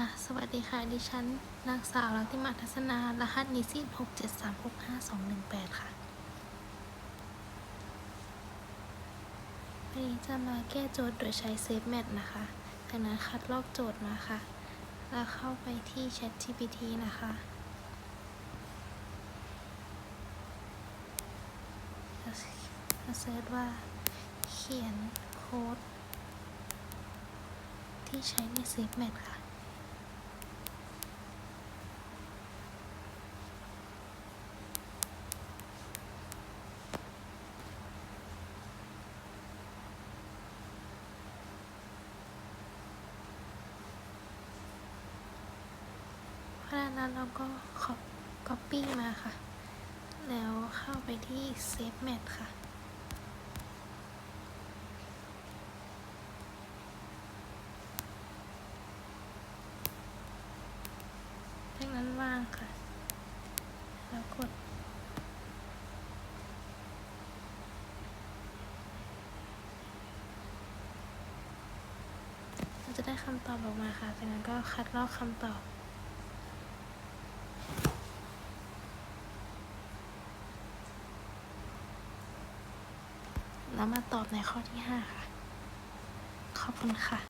ค่ะ สวัสดีค่ะ ดิฉัน นางสาวรัติมาทัศนา รหัสนิสิต673652218ค่ะ วันนี้จะมาแก้โจทย์โดยใช้เซฟแมทนะคะ จากนั้นคัดลอกโจทย์มาค่ะ แล้วเข้าไปที่ ChatGPT นะคะแล้วเซิร์ชว่า เขียนโค้ดที่ใช้ในเซฟแมทค่ะานั้นเราก็ copy มาค่ะ แล้วเข้าไปที่ save mat ค่ะ จากนั้นวางค่ะ แล้วกดเราจะได้คำตอบออกมาค่ะจากนั้นก็คัดลอกคำตอบ แล้วมาตอบในข้อที่ 5 ค่ะ ขอบคุณค่ะ